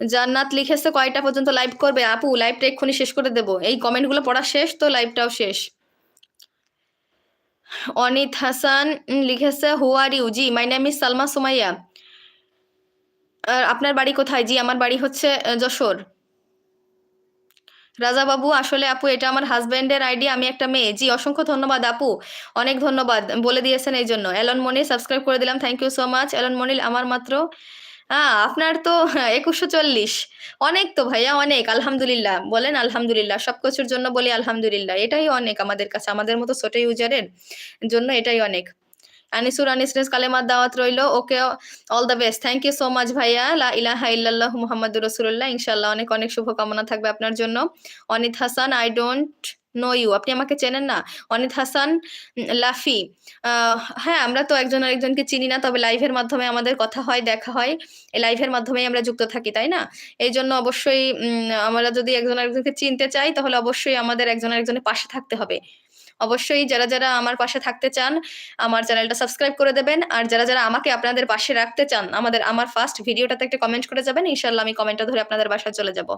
জান্নাত লিখেছে, কয়টা পর্যন্ত লাইভ করবে? আপু লাইভটা এক্ষুনি শেষ করে দেবো। এই কমেন্টগুলো পড়া শেষ, তো লাইভটাও শেষ। অনিত হাসান লিখেছে who are you G my name is Salma Sumaiya. আপনার বাড়ি কোথায়? জি, আমার বাড়ি হচ্ছে যশোর। রাজা বাবু, আসলে আপু, এটা আমার হাজবেন্ডের আইডি আমি একটা মেয়ে। জি, অসংখ্য ধন্যবাদ, আপু। অনেক ধন্যবাদ, বলে দিয়েছেন এই জন্য। এলন মনি সাবস্ক্রাইব করে দিলাম thank you so much Alon Monil আমার মাত্র হ্যাঁ আপনার তো একুশশো চল্লিশ। অনেক তো ভাইয়া, অনেক, আলহামদুলিল্লাহ। বলেন আলহামদুলিল্লাহ, সব কিছুর জন্য বলি আলহামদুলিল্লাহ। এটাই অনেক আমাদের কাছে, আমাদের মতো ছোট ইউজারের জন্য এটাই অনেক। আনিসুর আনিসরেস কালেমার দাওয়াত রইল। Okay all the best thank you so much ভাইয়া। লা ইলাহা ইল্লাল্লাহ মুহাম্মাদুর রাসূলুল্লাহ। ইনশাআল্লাহ অনেক অনেক শুভকামনা থাকবে আপনার জন্য। Anit Hasan I don't know you আপনি আমাকে চেনেন না। অনিত হাসান লাফি। হ্যাঁ আমরা তো একজন আরেকজনকে চিনি না, তবে লাইভের মাধ্যমে আমাদের কথা হয়, দেখা হয়। এই লাইভের মাধ্যমেই আমরা যুক্ত থাকি, তাই না? এই জন্য অবশ্যই আমরা যদি একজন আরেকজনকে চিনতে চাই, তাহলে অবশ্যই আমাদের একজন আরেকজনের পাশে থাকতে হবে। অবশ্যই যারা যারা আমার পাশে থাকতে চান, আমার চ্যানেলটা সাবস্ক্রাইব করে দেবেন। আর যারা যারা আমাকে আপনাদের পাশে রাখতে চান, আমাদের, আমার ফার্স্ট ভিডিওটাতে একটা কমেন্ট করে যাবেন। ইনশাল্লাহ আমি কমেন্টটা ধরে আপনাদের বাসায় চলে যাব।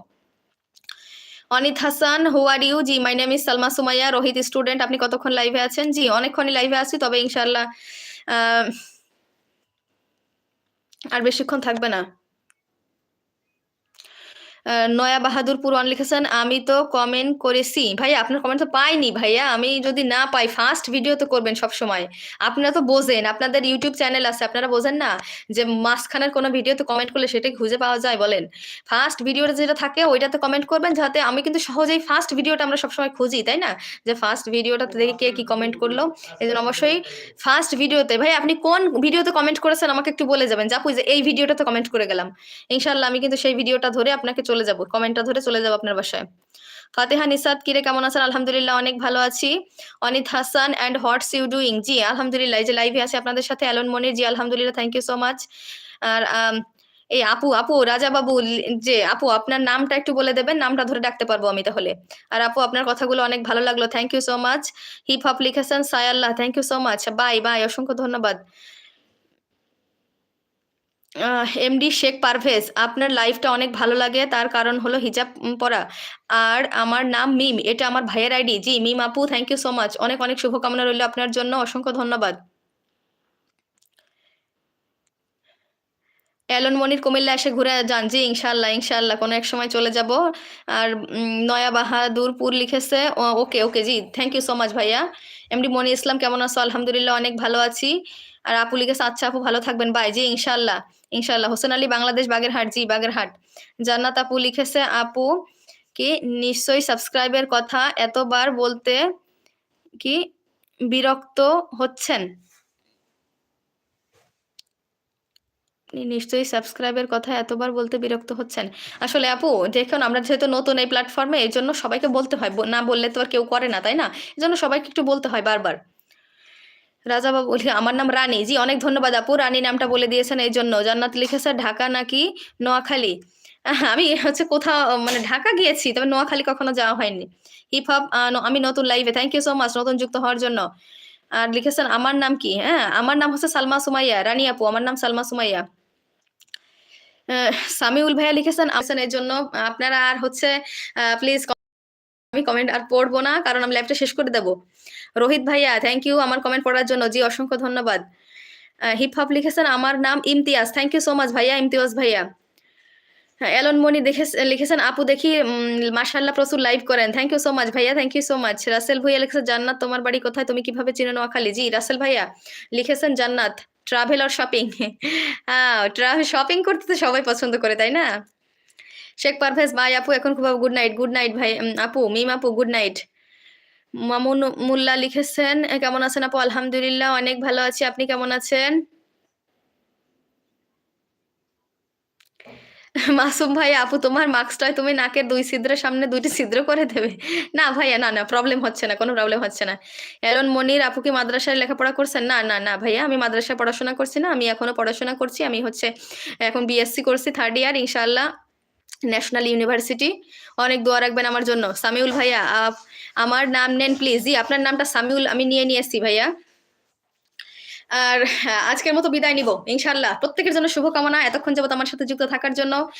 Anit Hasan who are you G my name is Salma Sumaiya Rohit student আপনি কতক্ষণ লাইভে আছেন? জি, অনেকক্ষণই লাইভে আছি, তবে ইনশাল্লাহ আর বেশিক্ষণ থাকবে না। নয়া বাহাদুর পুরান লিখেছেন, আমি তো কমেন্ট করেছি। ভাইয়া, আপনার কমেন্ট তো পাইনি ভাইয়া। আমি যদি না পাই ফার্স্ট ভিডিও তো করবেন সব সময় আপনারা তো বোঝেন, আপনাদের ইউটিউব চ্যানেল আছে, আপনারা বোঝেন না যে মাঝখানের কোনো ভিডিওতে কমেন্ট করলে সেটা খুঁজে পাওয়া যায় বলেন। ফার্স্ট ভিডিওটা যেটা থাকে, ওইটাতে কমেন্ট করবেন যাতে আমি কিন্তু সহজেই ফার্স্ট ভিডিওটা আমরা সবসময় খুঁজি, তাই না? যে ফার্স্ট ভিডিওটাতে দেখে কে কি কমেন্ট করল। এই জন্য অবশ্যই ফার্স্ট ভিডিওতে ভাই আপনি কোন ভিডিওতে কমেন্ট করেছেন আমাকে একটু বলে যাবেন। যাপু যে এই ভিডিওটাতে কমেন্ট করে গেলাম। ইনশাল্লাহ আমি কিন্তু সেই ভিডিওটা ধরে আপনাকে চলে যাব কমেন্টটা ধরে চলে যাব আপনার বাসায়। ফাতেহা নিসাদ, কিরে, কেমন আছেন? আলহামদুলিল্লাহ, অনেক ভালো আছি। Anit Hasan and what's you doing জি, আলহামদুলিল্লাহ যে লাইভে আছে আপনাদের সাথে, অ্যালন মনির, জি, আলহামদুলিল্লাহ থ্যাংক ইউ সো মাচ আর এই আপু আপু রাজা বাবু যে, আপু, আপনার নামটা একটু বলে দেবেন, নামটা ধরে ডাকতে পারব আমি তাহলে। আর আপু, আপনার কথাগুলো অনেক ভালো লাগল thank you so much hip hop লিখেছেন সায়াল্লাহ thank you so much bye bye, অসংখ্য ধন্যবাদ। এমডি শেখ পারভেজ, আপনার লাইফটা অনেক ভালো লাগে, তার কারণ হলো হিজাব পরা। আর আমার নাম মিম, এটা আমার ভাইয়ের আইডি জি, মিম আপু থ্যাংক ইউ সো মাচ অনেক অনেক শুভকামনা রইল আপনার জন্য, অসংখ্য ধন্যবাদ। এলন মনির কুমিল্লা এসে ঘুরে যান। জি ইনশাল্লাহ ইনশাল্লাহ কোনো এক সময় চলে যাব। আর নয়া বাহাদুরপুর লিখেছে okay okay, G thank you so much ভাইয়া। এমডি মনি ইসলাম, কেমন আছো? আলহামদুলিল্লাহ, অনেক ভালো আছি। আর আপু লিখেছে আচ্ছা আপু, ভালো থাকবেন বাই জি ইনশাল্লাহ ইনশাল্লাহ হোসেন আলী, বাংলাদেশ বাগেরহাট জি বাগেরহাট জান্নাত আপু লিখেছে, আপু, কি নিশ্চয়ই সাবস্ক্রাইবের কথা এতবার বলতে কি বিরক্ত হচ্ছেন? নিশ্চয়ই সাবস্ক্রাইবের কথা এতবার বলতে বিরক্ত হচ্ছেন। আসলে আপু, দেখুন, আমরা যেহেতু নতুন এই প্ল্যাটফর্মে এই জন্য সবাইকে বলতে হয়। না বললে তো আর কেউ করে না, তাই না? এই জন্য সবাইকে একটু বলতে হয় বারবার। রাজা বাবু বলি, আমার নাম রানী। জি অনেক ধন্যবাদ আপু। রানী নামটা বলে দিয়েছেন এই জন্য। জান্নাত লিখেছে ঢাকা নাকি নোয়াখালী? আমি হচ্ছে কোথাও মানে ঢাকা গিয়েছি তবে নোয়াখালী কখনো যাওয়া হয়নি। হিপ হপ আমি নতুন লাইভে থ্যাংক ইউ সো মাচ নতুন যুক্ত হওয়ার জন্য। আর লিখেছেন আমার নাম কি? হ্যাঁ আমার নাম হচ্ছে সালমা সুমাইয়া রানী আপু। আমার নাম সালমা সুমাইয়া। সামিউল ভাইয়া লিখেছেন এর জন্য। আপনারা আর হচ্ছে প্লিজ আমি কমেন্ট আর পড়ব না, কারণ আমি লাইভটা শেষ করে দেবো। রোহিত ভাইয়া থ্যাংক ইউ আমার কমেন্ট পড়ার জন্য, জি, অসংখ্য ধন্যবাদ। হিপ হপ লিখেছেন আমার নাম Imtiaz thank you so much ভাইয়া, ইমতিয়াজ ভাইয়া। এলন মনি দেখে লিখেছেন, আপু দেখি মাশাল্লাহ প্রচুর লাইভ করেন থ্যাংক ইউ সো মাচ ভাইয়া thank you so much Rasel ভাইয়া লিখেছেন জান্নাত, তোমার বাড়ি কোথায়? তুমি কীভাবে চিনো নোয়াখালী? জি, রাসেল ভাইয়া লিখেছেন, জান্নাত ট্রাভেল আর শপিং হ্যাঁ ট্রাভেল শপিং করতে তো সবাই পছন্দ করে, তাই না? শেখ পারভেজ, ভাই, আপু, এখন খুব গুড নাইট গুড নাইট ভাই আপু, মিম আপু গুড নাইট মামুন মুল্লা লিখেছেন কেমন আছেন আপু? আলহামদুলিল্লাহ, অনেক ভালো আছি। আপনি কেমন আছেন? মাসুম ভাই, আপু, তোমার মাস্কটায় তুমি নাকের দুই ছিদ্রের সামনে দুইটি ছিদ্র করে দেবে। না ভাইয়া, না না প্রবলেম হচ্ছে না, কোনো প্রবলেম হচ্ছে না। এরন মনির, আপু কি মাদ্রাসায় লেখাপড়া করছেন? না না না, ভাইয়া, আমি মাদ্রাসায় পড়াশোনা করছি না, আমি এখনও পড়াশোনা করছি। আমি হচ্ছে এখন বিএসসি করছি থার্ড ইয়ার ইনশাআল্লাহ। National university. অনেক দোয়া রাখবেন আমার জন্য। সামিউল ভাইয়া আমার নাম নেন প্লিজ জি, আপনার নামটা সামিউল, আমি নিয়ে নিয়ে এসছি ভাইয়া। আর, আজকের মতো বিদায় নিব ইনশাল্লাহ প্রত্যেকের জন্য শুভকামনা, এতক্ষণ যাবত আমার সাথে যুক্ত থাকার জন্য।